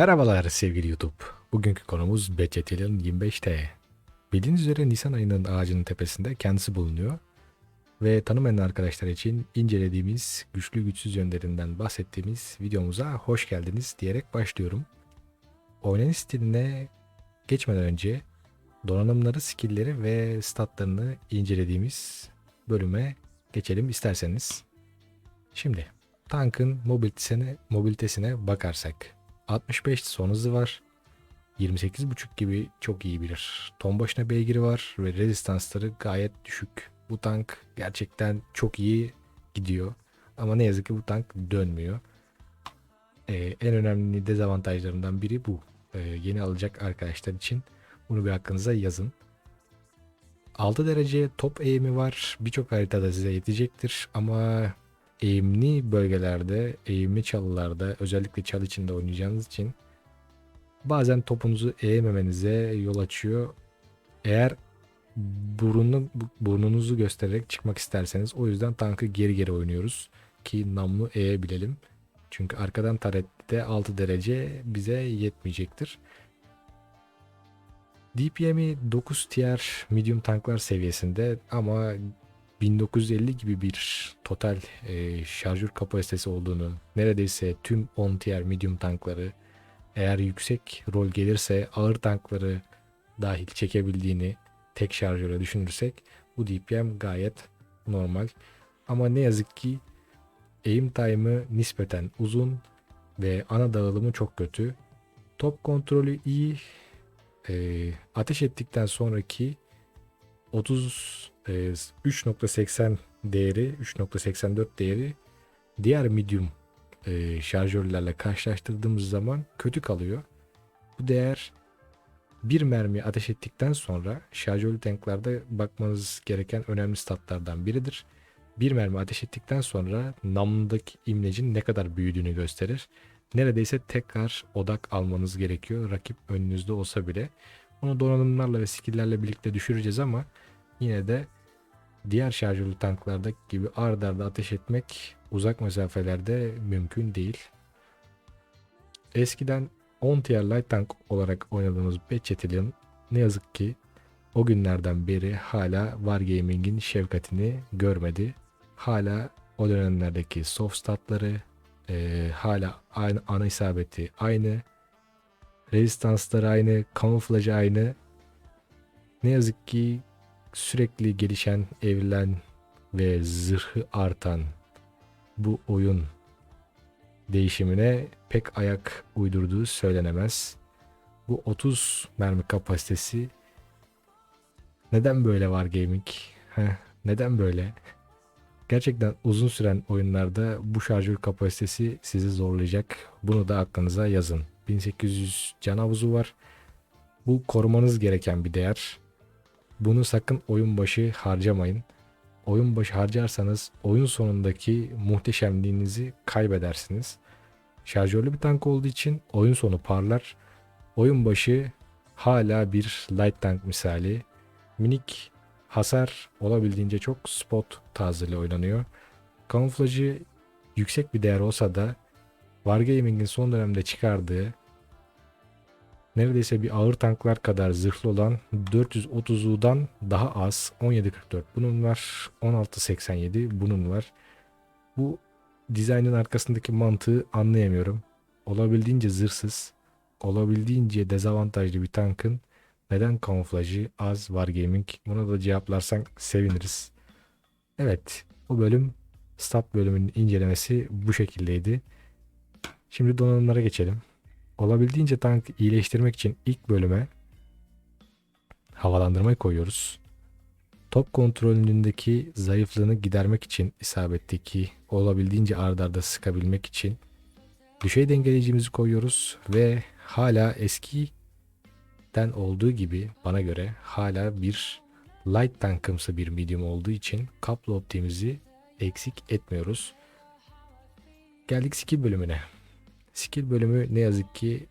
Merhabalar sevgili YouTube. Bugünkü konumuz Beceteli'nin 25T. Bildiğiniz üzere Nisan ayının ağacının tepesinde kendisi bulunuyor. Ve tanımayan arkadaşlar için incelediğimiz güçlü güçsüz yönlerinden bahsettiğimiz videomuza hoş geldiniz diyerek başlıyorum. Oynanış stiline geçmeden önce donanımları, skillleri ve statlarını incelediğimiz bölüme geçelim isterseniz. Şimdi tankın mobilitesine, mobilitesine bakarsak 65 son hızı var. 28.5 gibi çok iyi bilir. Ton başına beygiri var ve rezistansları gayet düşük. Bu tank gerçekten çok iyi gidiyor. Ama ne yazık ki bu tank dönmüyor. Ee, en önemli dezavantajlarından biri bu. Ee, yeni alacak arkadaşlar için bunu bir hakkınıza yazın. 6 derece top eğimi var. Birçok haritada size yetecektir ama eğimli bölgelerde, eğimli çalılarda özellikle çal içinde oynayacağınız için bazen topunuzu eğmemenize yol açıyor. Eğer burunu, burnunuzu göstererek çıkmak isterseniz o yüzden tankı geri geri oynuyoruz ki namlu eğebilelim. Çünkü arkadan tarette 6 derece bize yetmeyecektir. DPM'i 9 tier medium tanklar seviyesinde ama 1950 gibi bir total e, şarjör kapasitesi olduğunu, neredeyse tüm 10 tier medium tankları eğer yüksek rol gelirse ağır tankları dahil çekebildiğini tek şarjöre düşünürsek bu DPM gayet normal. Ama ne yazık ki aim time'ı nispeten uzun ve ana dağılımı çok kötü. Top kontrolü iyi. E, ateş ettikten sonraki 30 e, 3.80 değeri 3.84 değeri diğer medium e, şarjörlerle karşılaştırdığımız zaman kötü kalıyor. Bu değer bir mermi ateş ettikten sonra şarjörlü tanklerde bakmanız gereken önemli statlardan biridir. Bir mermi ateş ettikten sonra namludaki imlecin ne kadar büyüdüğünü gösterir. Neredeyse tekrar odak almanız gerekiyor rakip önünüzde olsa bile. Onu donanımlarla ve skilllerle birlikte düşüreceğiz ama yine de diğer şarjörlü tanklarda gibi ard arda ateş etmek uzak mesafelerde mümkün değil. Eskiden 10 tier light tank olarak oynadığımız Batchet'in ne yazık ki o günlerden beri hala Wargaming'in şefkatini görmedi. Hala o dönemlerdeki soft statları, e, hala aynı ana isabeti aynı, rezistansları aynı, kamuflajı aynı. Ne yazık ki sürekli gelişen, evrilen ve zırhı artan bu oyun değişimine pek ayak uydurduğu söylenemez. Bu 30 mermi kapasitesi neden böyle var gaming? Heh, neden böyle? Gerçekten uzun süren oyunlarda bu şarjör kapasitesi sizi zorlayacak. Bunu da aklınıza yazın. 1800 can havuzu var. Bu korumanız gereken bir değer. Bunu sakın oyun başı harcamayın. Oyun başı harcarsanız oyun sonundaki muhteşemliğinizi kaybedersiniz. Şarjörlü bir tank olduğu için oyun sonu parlar. Oyun başı hala bir light tank misali. Minik hasar olabildiğince çok spot tarzıyla oynanıyor. Kamuflajı yüksek bir değer olsa da Wargaming'in son dönemde çıkardığı neredeyse bir ağır tanklar kadar zırhlı olan 430'dan daha az 1744 bunun var 1687 bunun var. Bu dizaynın arkasındaki mantığı anlayamıyorum. Olabildiğince zırhsız, olabildiğince dezavantajlı bir tankın neden kamuflajı az var gaming? Buna da cevaplarsan seviniriz. Evet, bu bölüm stat bölümünün incelemesi bu şekildeydi. Şimdi donanımlara geçelim. Olabildiğince tank iyileştirmek için ilk bölüme havalandırmayı koyuyoruz. Top kontrolündeki zayıflığını gidermek için isabetteki olabildiğince ardarda arda sıkabilmek için düşey dengeleyicimizi koyuyoruz ve hala eskiden olduğu gibi bana göre hala bir light tankımsı bir medium olduğu için kaplı optimizi eksik etmiyoruz. Geldik skill bölümüne. Skill bölümü ne yazık ki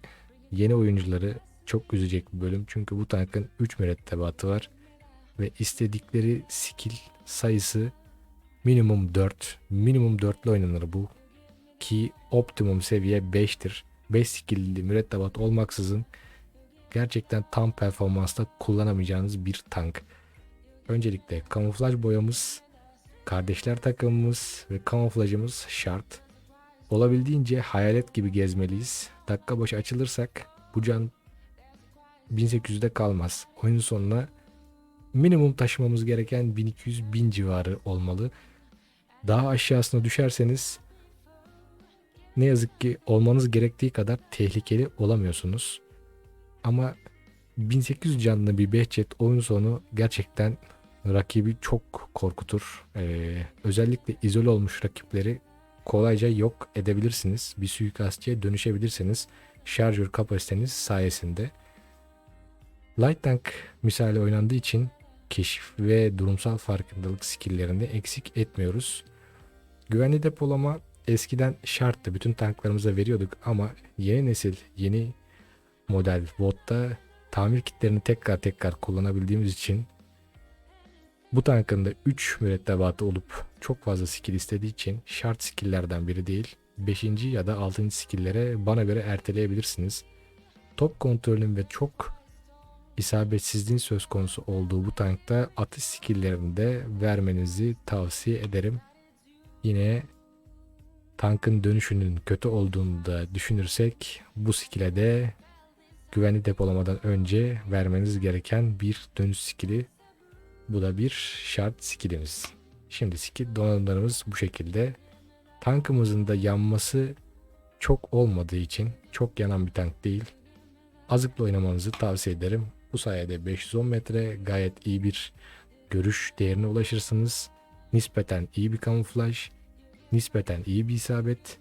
yeni oyuncuları çok üzecek bir bölüm. Çünkü bu tankın 3 mürettebatı var. Ve istedikleri skill sayısı minimum 4. Minimum 4 ile oynanır bu. Ki optimum seviye 5'tir. 5 skill'li mürettebat olmaksızın gerçekten tam performansta kullanamayacağınız bir tank. Öncelikle kamuflaj boyamız, kardeşler takımımız ve kamuflajımız şart. Olabildiğince hayalet gibi gezmeliyiz. Dakika başı açılırsak bu can 1800'de kalmaz. Oyunun sonuna minimum taşımamız gereken 1200-1000 civarı olmalı. Daha aşağısına düşerseniz ne yazık ki olmanız gerektiği kadar tehlikeli olamıyorsunuz. Ama 1800 canlı bir Behçet oyun sonu gerçekten rakibi çok korkutur. Ee, özellikle izole olmuş rakipleri kolayca yok edebilirsiniz. Bir suikastçıya dönüşebilirsiniz. Şarjör kapasiteniz sayesinde. Light Tank misali oynandığı için keşif ve durumsal farkındalık skilllerini eksik etmiyoruz. Güvenli depolama eskiden şarttı. Bütün tanklarımıza veriyorduk ama yeni nesil, yeni model bot'ta tamir kitlerini tekrar tekrar kullanabildiğimiz için bu tankın da 3 mürettebatı olup çok fazla skill istediği için şart skilllerden biri değil. 5. ya da 6. skillere bana göre erteleyebilirsiniz. Top kontrolün ve çok isabetsizliğin söz konusu olduğu bu tankta atış skilllerini de vermenizi tavsiye ederim. Yine tankın dönüşünün kötü olduğunu da düşünürsek bu skill'e de güvenli depolamadan önce vermeniz gereken bir dönüş skill'i. Bu da bir şart skillimiz. Şimdi skill donanımlarımız bu şekilde. Tankımızın da yanması çok olmadığı için çok yanan bir tank değil. Azıkla oynamanızı tavsiye ederim. Bu sayede 510 metre gayet iyi bir görüş değerine ulaşırsınız. Nispeten iyi bir kamuflaj, nispeten iyi bir isabet,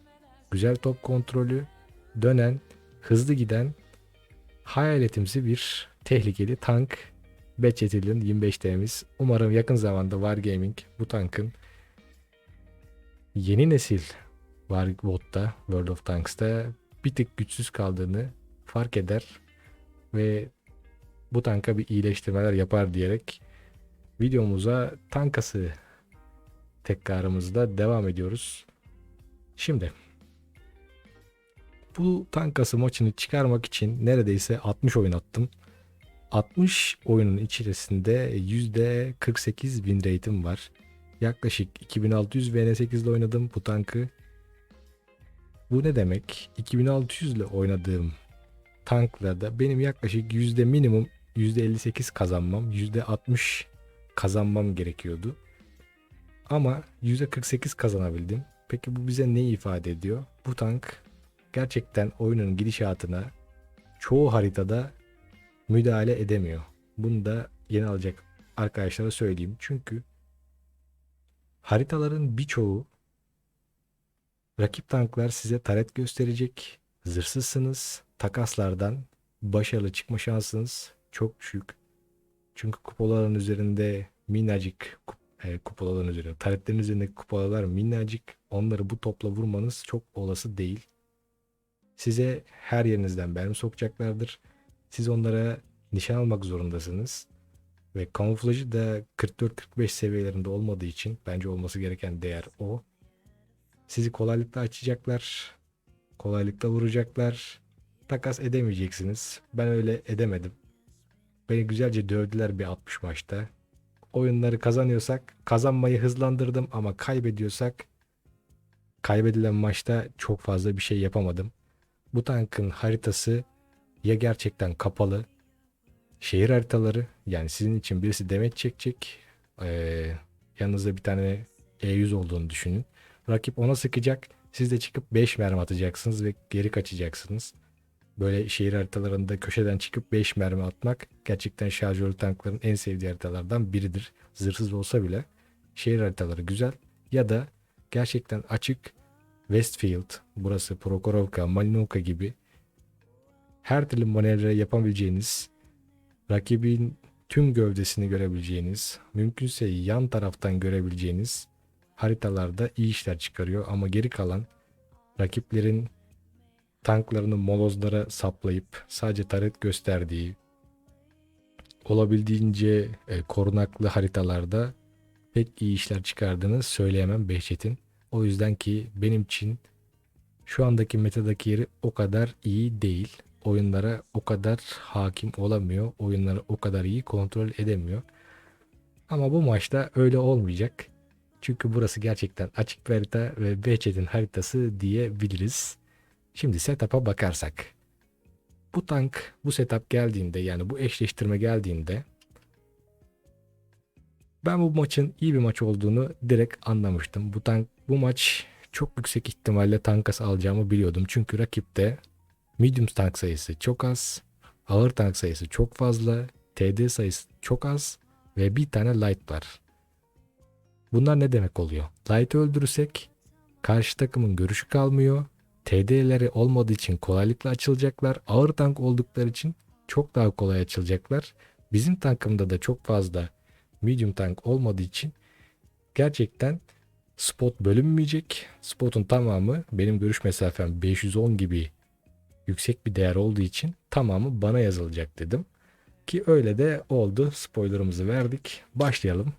güzel top kontrolü, dönen, hızlı giden hayaletimsi bir tehlikeli tank Batchetil'in 25T'miz. Umarım yakın zamanda Wargaming bu tankın yeni nesil Warbot'ta World of Tanks'ta bir tık güçsüz kaldığını fark eder ve bu tanka bir iyileştirmeler yapar diyerek videomuza tankası tekrarımızda devam ediyoruz. Şimdi bu tankası maçını çıkarmak için neredeyse 60 oyun attım. 60 oyunun içerisinde %48 win rate'im var. Yaklaşık 2600 VN8 ile oynadım bu tankı. Bu ne demek? 2600 ile oynadığım tanklarda benim yaklaşık yüzde minimum %58 kazanmam, %60 kazanmam gerekiyordu. Ama %48 kazanabildim. Peki bu bize ne ifade ediyor? Bu tank gerçekten oyunun gidişatına çoğu haritada müdahale edemiyor. Bunu da yeni alacak arkadaşlara söyleyeyim. Çünkü haritaların birçoğu rakip tanklar size taret gösterecek. Zırhsızsınız. Takaslardan başarılı çıkma şansınız çok düşük. Çünkü kupolaların üzerinde minnacık e, kupolaların üzerinde, taretlerin üzerindeki kupolalar minnacık. Onları bu topla vurmanız çok olası değil. Size her yerinizden mermi sokacaklardır. Siz onlara nişan almak zorundasınız. Ve kamuflajı da 44-45 seviyelerinde olmadığı için bence olması gereken değer o. Sizi kolaylıkla açacaklar. Kolaylıkla vuracaklar. Takas edemeyeceksiniz. Ben öyle edemedim. Beni güzelce dövdüler bir 60 maçta. Oyunları kazanıyorsak kazanmayı hızlandırdım ama kaybediyorsak kaybedilen maçta çok fazla bir şey yapamadım. Bu tankın haritası ya gerçekten kapalı şehir haritaları yani sizin için birisi demet çekecek ee, yanınızda bir tane E100 olduğunu düşünün. Rakip ona sıkacak siz de çıkıp 5 mermi atacaksınız ve geri kaçacaksınız. Böyle şehir haritalarında köşeden çıkıp 5 mermi atmak gerçekten şarjörlü tankların en sevdiği haritalardan biridir. Zırhsız olsa bile şehir haritaları güzel ya da gerçekten açık Westfield, burası Prokhorovka, Malinovka gibi her türlü manevra yapabileceğiniz, rakibin tüm gövdesini görebileceğiniz, mümkünse yan taraftan görebileceğiniz haritalarda iyi işler çıkarıyor ama geri kalan rakiplerin tanklarını molozlara saplayıp sadece taret gösterdiği olabildiğince e, korunaklı haritalarda pek iyi işler çıkardığını söyleyemem Behçet'in. O yüzden ki benim için şu andaki metadaki yeri o kadar iyi değil. Oyunlara o kadar hakim olamıyor. Oyunları o kadar iyi kontrol edemiyor. Ama bu maçta öyle olmayacak. Çünkü burası gerçekten açık bir harita ve Behçet'in haritası diyebiliriz. Şimdi setup'a bakarsak. Bu tank, bu setup geldiğinde yani bu eşleştirme geldiğinde ben bu maçın iyi bir maç olduğunu direkt anlamıştım. Bu tank, bu maç çok yüksek ihtimalle tankası alacağımı biliyordum. Çünkü rakipte medium tank sayısı çok az, ağır tank sayısı çok fazla, TD sayısı çok az ve bir tane light var. Bunlar ne demek oluyor? Light'ı öldürürsek karşı takımın görüşü kalmıyor. TD'leri olmadığı için kolaylıkla açılacaklar. Ağır tank oldukları için çok daha kolay açılacaklar. Bizim tankımda da çok fazla medium tank olmadığı için gerçekten spot bölünmeyecek. Spotun tamamı benim görüş mesafem 510 gibi yüksek bir değer olduğu için tamamı bana yazılacak dedim. Ki öyle de oldu. Spoilerımızı verdik. Başlayalım.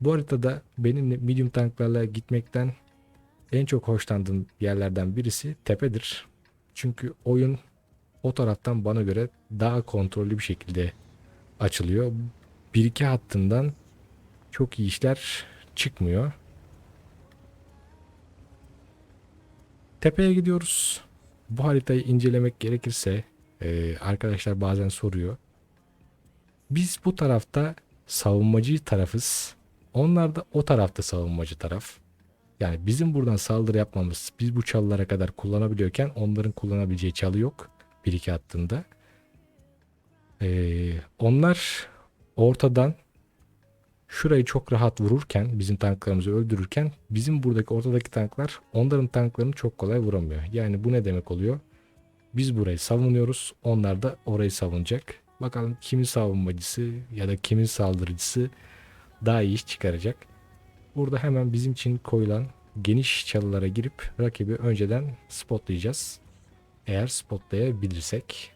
Bu haritada benim medium tanklarla gitmekten en çok hoşlandığım yerlerden birisi tepedir. Çünkü oyun o taraftan bana göre daha kontrollü bir şekilde açılıyor. 1-2 hattından çok iyi işler çıkmıyor. Tepeye gidiyoruz. Bu haritayı incelemek gerekirse e, arkadaşlar bazen soruyor. Biz bu tarafta savunmacı tarafız. Onlar da o tarafta savunmacı taraf. Yani bizim buradan saldırı yapmamız biz bu çalılara kadar kullanabiliyorken onların kullanabileceği çalı yok. 1-2 hattında. Ee, onlar ortadan şurayı çok rahat vururken bizim tanklarımızı öldürürken bizim buradaki ortadaki tanklar onların tanklarını çok kolay vuramıyor. Yani bu ne demek oluyor? Biz burayı savunuyoruz. Onlar da orayı savunacak. Bakalım kimin savunmacısı ya da kimin saldırıcısı daha iyi iş çıkaracak. Burada hemen bizim için koyulan geniş çalılara girip rakibi önceden spotlayacağız. Eğer spotlayabilirsek.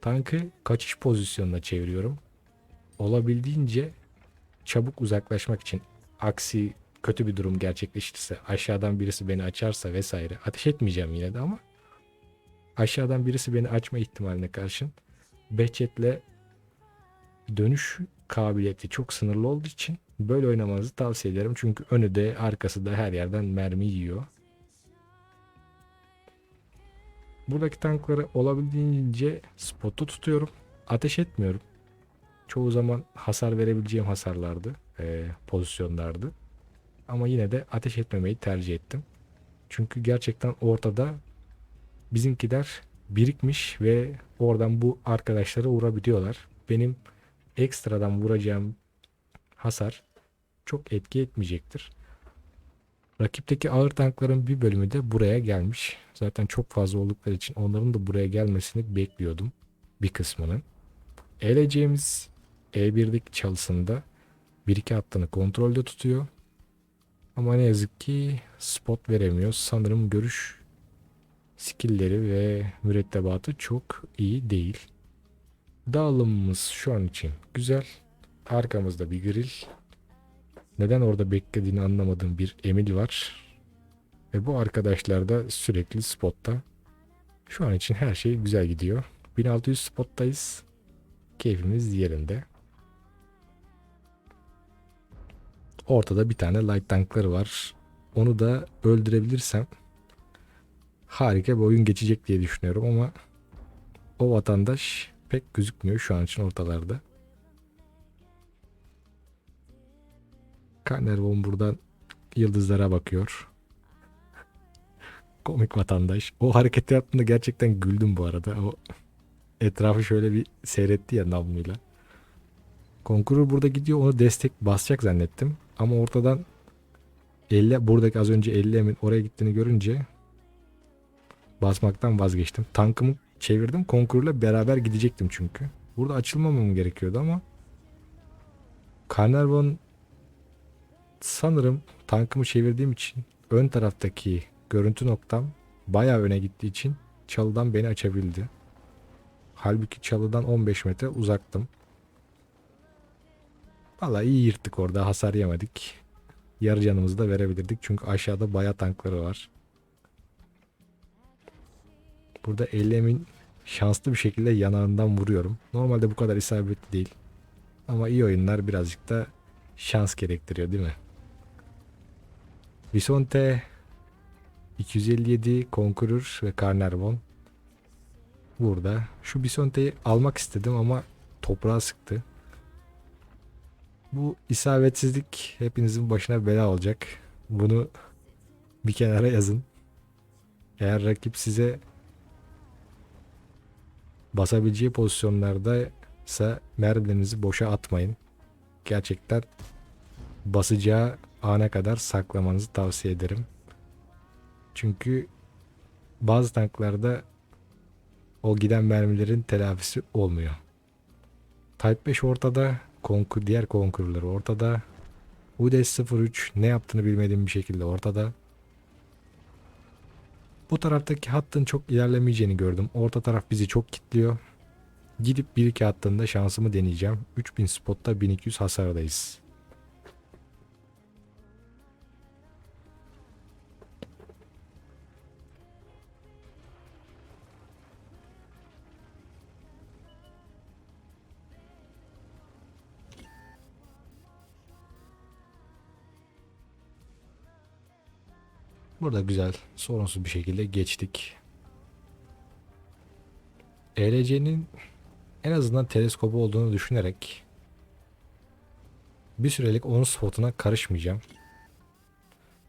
Tankı kaçış pozisyonuna çeviriyorum. Olabildiğince çabuk uzaklaşmak için aksi kötü bir durum gerçekleşirse aşağıdan birisi beni açarsa vesaire ateş etmeyeceğim yine de ama aşağıdan birisi beni açma ihtimaline karşın Behçet'le dönüş kabiliyeti çok sınırlı olduğu için böyle oynamanızı tavsiye ederim. Çünkü önü de arkası da her yerden mermi yiyor. Buradaki tankları olabildiğince spotu tutuyorum. Ateş etmiyorum. Çoğu zaman hasar verebileceğim hasarlardı. E, pozisyonlardı. Ama yine de ateş etmemeyi tercih ettim. Çünkü gerçekten ortada bizimkiler birikmiş ve oradan bu arkadaşları vurabiliyorlar. Benim ekstradan vuracağım hasar çok etki etmeyecektir. Rakipteki ağır tankların bir bölümü de buraya gelmiş. Zaten çok fazla oldukları için onların da buraya gelmesini bekliyordum. Bir kısmının. Eleceğimiz E1'deki çalısında 1-2 hattını kontrolde tutuyor. Ama ne yazık ki spot veremiyor. Sanırım görüş skillleri ve mürettebatı çok iyi değil. Dağılımımız şu an için güzel. Arkamızda bir grill. Neden orada beklediğini anlamadığım bir Emil var. Ve bu arkadaşlar da sürekli spotta. Şu an için her şey güzel gidiyor. 1600 spottayız. Keyfimiz yerinde. Ortada bir tane light tankları var. Onu da öldürebilirsem harika bir oyun geçecek diye düşünüyorum ama o vatandaş pek gözükmüyor şu an için ortalarda. Kanervon buradan yıldızlara bakıyor. Komik vatandaş. O hareketi yaptığında gerçekten güldüm bu arada. O etrafı şöyle bir seyretti ya namluyla. Konkurur burada gidiyor onu destek basacak zannettim. Ama ortadan 50 buradaki az önce 50 emin oraya gittiğini görünce basmaktan vazgeçtim. Tankımı çevirdim. Konkurla beraber gidecektim çünkü. Burada açılmamam gerekiyordu ama Carnarvon sanırım tankımı çevirdiğim için ön taraftaki görüntü noktam bayağı öne gittiği için çalıdan beni açabildi. Halbuki çalıdan 15 metre uzaktım. Valla iyi yırttık orada hasar yemedik. Yarı canımızı da verebilirdik çünkü aşağıda bayağı tankları var. Burada ellemin şanslı bir şekilde yanağından vuruyorum. Normalde bu kadar isabetli değil. Ama iyi oyunlar birazcık da şans gerektiriyor değil mi? Visonte 257 Conqueror ve Carnarvon burada. Şu Bisonte'yi almak istedim ama toprağa sıktı. Bu isabetsizlik hepinizin başına bela olacak. Bunu bir kenara yazın. Eğer rakip size basabileceği pozisyonlarda ise mermilerinizi boşa atmayın. Gerçekten basacağı ana kadar saklamanızı tavsiye ederim. Çünkü bazı tanklarda o giden mermilerin telafisi olmuyor. Type 5 ortada, konkur, diğer konkurları ortada. UDS 03 ne yaptığını bilmediğim bir şekilde ortada. Bu taraftaki hattın çok ilerlemeyeceğini gördüm. Orta taraf bizi çok kilitliyor. Gidip 1-2 hattında şansımı deneyeceğim. 3000 spotta 1200 hasardayız. Burada güzel, sorunsuz bir şekilde geçtik. ELC'nin en azından teleskobu olduğunu düşünerek bir sürelik onun spotuna karışmayacağım.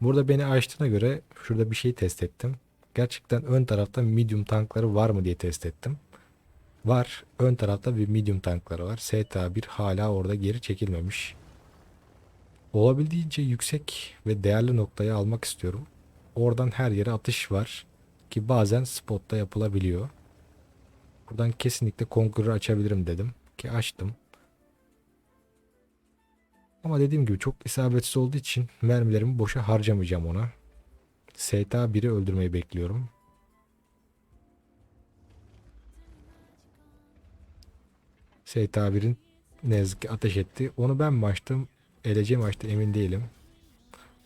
Burada beni açtığına göre şurada bir şey test ettim. Gerçekten ön tarafta medium tankları var mı diye test ettim. Var. Ön tarafta bir medium tankları var. STA1 hala orada geri çekilmemiş. Olabildiğince yüksek ve değerli noktayı almak istiyorum. Oradan her yere atış var. Ki bazen spotta yapılabiliyor. Buradan kesinlikle Conqueror'ı açabilirim dedim. Ki açtım. Ama dediğim gibi çok isabetsiz olduğu için mermilerimi boşa harcamayacağım ona. STA 1'i öldürmeyi bekliyorum. STA 1'in ne yazık ki ateş etti. Onu ben mi açtım? Elece mi açtı emin değilim.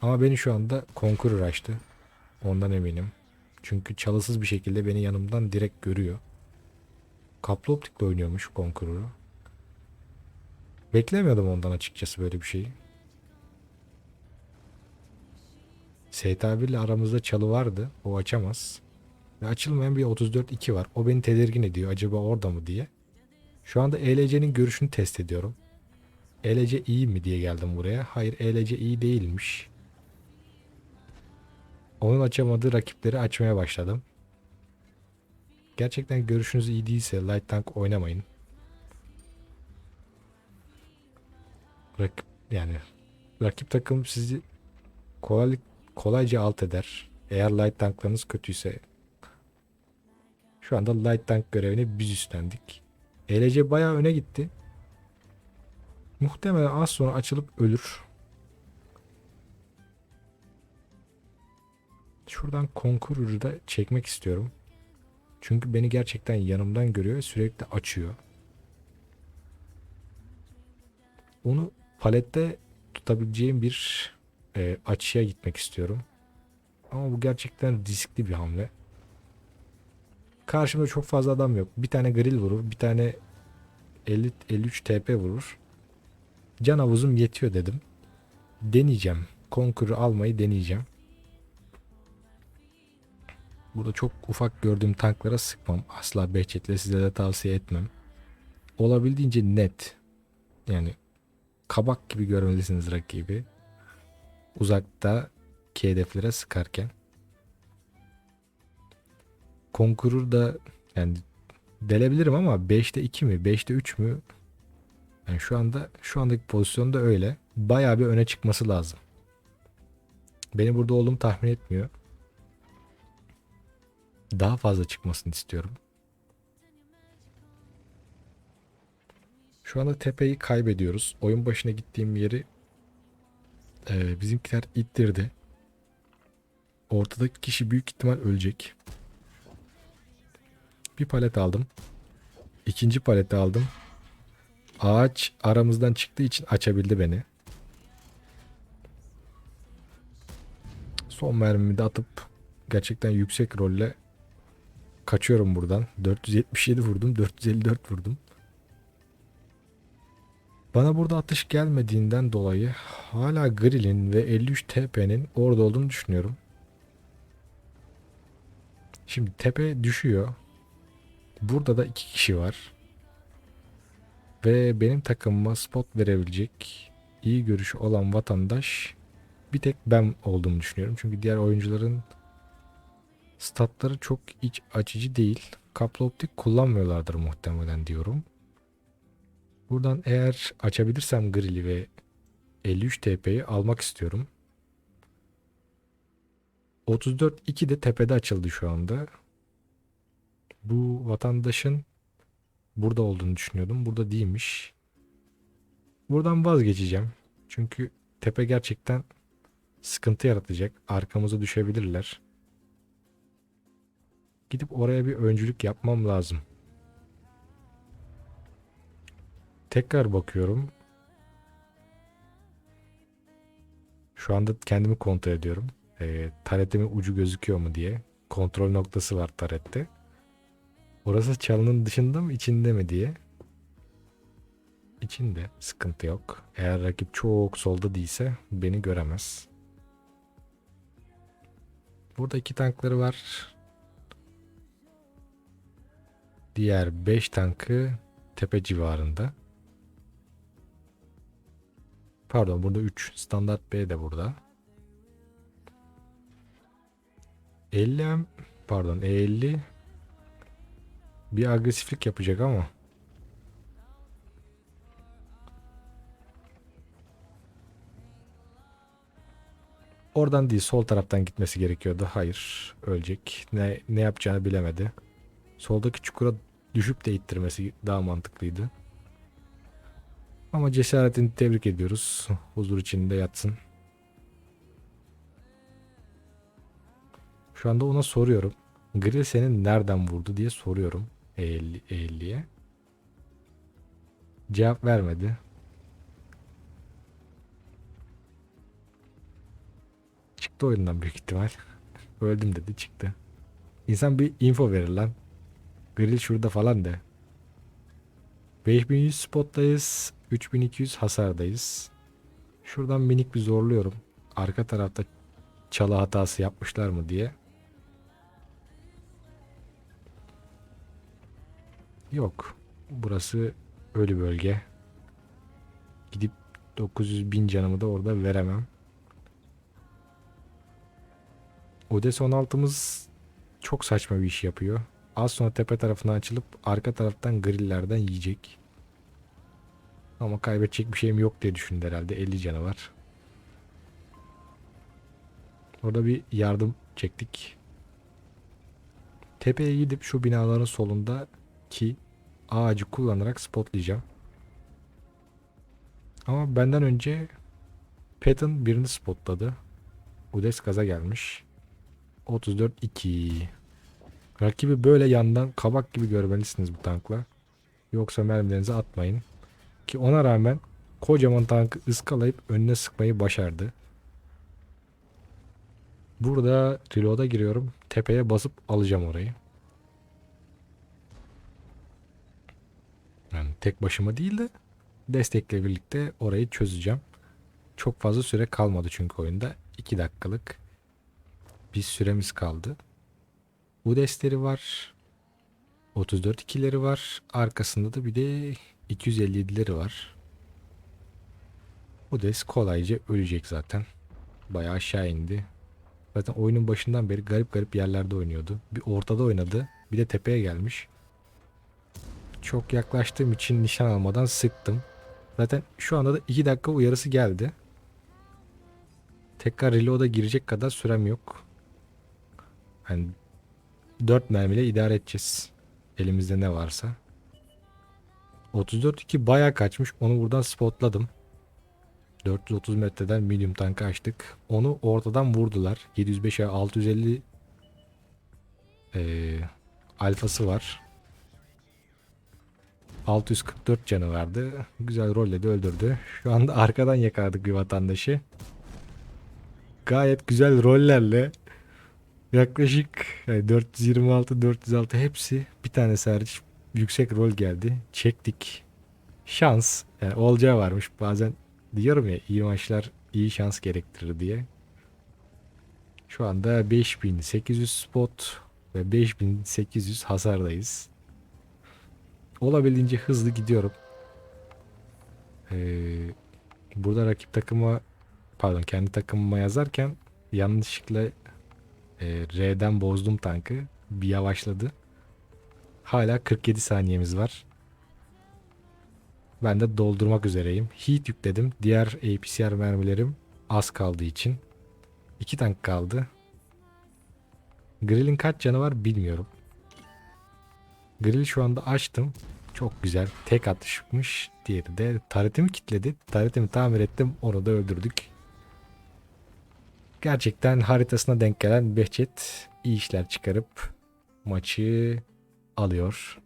Ama beni şu anda Conqueror açtı. Ondan eminim. Çünkü çalısız bir şekilde beni yanımdan direkt görüyor. Kaplı optikle oynuyormuş Conqueror'u. Beklemiyordum ondan açıkçası böyle bir şeyi. STA 1 ile aramızda çalı vardı. O açamaz. Ve açılmayan bir 34-2 var. O beni tedirgin ediyor. Acaba orada mı diye. Şu anda ELC'nin görüşünü test ediyorum. ELC iyi mi diye geldim buraya. Hayır ELC iyi değilmiş. Onun açamadığı rakipleri açmaya başladım. Gerçekten görüşünüz iyi değilse light tank oynamayın. Rakip yani rakip takım sizi kolaylık kolayca alt eder. Eğer light tanklarınız kötüyse şu anda light tank görevini biz üstlendik. ELC bayağı öne gitti. Muhtemelen az sonra açılıp ölür. Şuradan Conqueror'ı da çekmek istiyorum. Çünkü beni gerçekten yanımdan görüyor ve sürekli açıyor. Onu palette tutabileceğim bir e, açıya gitmek istiyorum. Ama bu gerçekten riskli bir hamle. Karşımda çok fazla adam yok. Bir tane grill vurur, bir tane 50 53 TP vurur. Can havuzum yetiyor dedim. Deneyeceğim. Conqueror'ı almayı deneyeceğim. Burada çok ufak gördüğüm tanklara sıkmam. Asla Behçet'le size de tavsiye etmem. Olabildiğince net. Yani kabak gibi görmelisiniz rakibi. Uzakta ki hedeflere sıkarken. Konkurur da yani delebilirim ama 5'te 2 mi 5'te 3 mü? Yani şu anda şu andaki pozisyonda öyle. Bayağı bir öne çıkması lazım. Beni burada olduğumu tahmin etmiyor. Daha fazla çıkmasını istiyorum. Şu anda tepeyi kaybediyoruz. Oyun başına gittiğim yeri e, bizimkiler ittirdi. Ortadaki kişi büyük ihtimal ölecek. Bir palet aldım. İkinci paleti aldım. Ağaç aramızdan çıktığı için açabildi beni. Son mermimi de atıp gerçekten yüksek rolle kaçıyorum buradan. 477 vurdum, 454 vurdum. Bana burada atış gelmediğinden dolayı hala Grill'in ve 53 TP'nin orada olduğunu düşünüyorum. Şimdi tepe düşüyor. Burada da iki kişi var. Ve benim takımıma spot verebilecek iyi görüşü olan vatandaş bir tek ben olduğumu düşünüyorum. Çünkü diğer oyuncuların statları çok iç açıcı değil. Kaplı optik kullanmıyorlardır muhtemelen diyorum. Buradan eğer açabilirsem grili ve 53 TP'yi almak istiyorum. 34.2 de tepede açıldı şu anda. Bu vatandaşın burada olduğunu düşünüyordum. Burada değilmiş. Buradan vazgeçeceğim. Çünkü tepe gerçekten sıkıntı yaratacak. Arkamıza düşebilirler. Gidip oraya bir öncülük yapmam lazım. Tekrar bakıyorum. Şu anda kendimi kontrol ediyorum. E, taretimin ucu gözüküyor mu diye. Kontrol noktası var tarette. Orası çalının dışında mı içinde mi diye. İçinde sıkıntı yok. Eğer rakip çok solda değilse beni göremez. Burada iki tankları var. Diğer 5 tankı tepe civarında. Pardon burada 3. Standart B de burada. 50 M pardon E50 bir agresiflik yapacak ama Oradan değil sol taraftan gitmesi gerekiyordu. Hayır ölecek. Ne, ne yapacağını bilemedi. Soldaki çukura düşüp de ittirmesi daha mantıklıydı. Ama cesaretini tebrik ediyoruz. Huzur içinde yatsın. Şu anda ona soruyorum. Grill senin nereden vurdu diye soruyorum. E50, E50'ye. Cevap vermedi. Çıktı oyundan büyük ihtimal. Öldüm dedi çıktı. İnsan bir info verir lan. Grill şurada falan de. 5100 spottayız. 3200 hasardayız. Şuradan minik bir zorluyorum. Arka tarafta çalı hatası yapmışlar mı diye. Yok. Burası ölü bölge. Gidip 900 bin canımı da orada veremem. Odes 16'mız çok saçma bir iş yapıyor. Az sonra tepe tarafına açılıp arka taraftan grillerden yiyecek. Ama kaybedecek bir şeyim yok diye düşündü herhalde. 50 canı var. Orada bir yardım çektik. Tepeye gidip şu binaların solunda ki ağacı kullanarak spotlayacağım. Ama benden önce Patton birini spotladı. Udes gaza gelmiş. 34-2. Rakibi böyle yandan kabak gibi görmelisiniz bu tankla. Yoksa mermilerinizi atmayın. Ki ona rağmen kocaman tankı ıskalayıp önüne sıkmayı başardı. Burada reload'a giriyorum. Tepeye basıp alacağım orayı. Yani tek başıma değil de destekle birlikte orayı çözeceğim. Çok fazla süre kalmadı çünkü oyunda. 2 dakikalık bir süremiz kaldı. Bu destleri var. 34 ikileri var. Arkasında da bir de 257'leri var. Bu des kolayca ölecek zaten. Bayağı aşağı indi. Zaten oyunun başından beri garip garip yerlerde oynuyordu. Bir ortada oynadı. Bir de tepeye gelmiş. Çok yaklaştığım için nişan almadan sıktım. Zaten şu anda da 2 dakika uyarısı geldi. Tekrar reload'a girecek kadar sürem yok. Hani 4 mermiyle idare edeceğiz. Elimizde ne varsa. 34-2 baya kaçmış. Onu buradan spotladım. 430 metreden medium tankı açtık. Onu ortadan vurdular. 705'e 650 ee, alfası var. 644 canı vardı. Güzel rolle de öldürdü. Şu anda arkadan yakaladık bir vatandaşı. Gayet güzel rollerle Yaklaşık yani 426 406 hepsi bir tane hariç yüksek rol geldi. Çektik. Şans yani olacağı varmış. Bazen diyorum ya iyi maçlar iyi şans gerektirir diye. Şu anda 5800 spot ve 5800 hasardayız. Olabildiğince hızlı gidiyorum. Ee, burada rakip takıma pardon kendi takımıma yazarken yanlışlıkla e, R'den bozdum tankı. Bir yavaşladı. Hala 47 saniyemiz var. Ben de doldurmak üzereyim. Heat yükledim. Diğer APCR mermilerim az kaldığı için. İki tank kaldı. Grill'in kaç canı var bilmiyorum. Grill şu anda açtım. Çok güzel. Tek atışmış. Diğeri de taretimi kilitledi. Taretimi tamir ettim. Onu da öldürdük. Gerçekten haritasına denk gelen Behçet iyi işler çıkarıp maçı alıyor.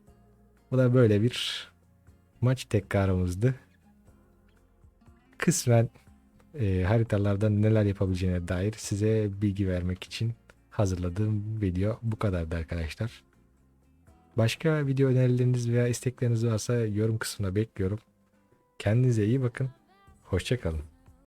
Bu da böyle bir maç tekrarımızdı. Kısmen e, haritalarda neler yapabileceğine dair size bilgi vermek için hazırladığım video bu kadardı arkadaşlar. Başka video önerileriniz veya istekleriniz varsa yorum kısmına bekliyorum. Kendinize iyi bakın. Hoşçakalın.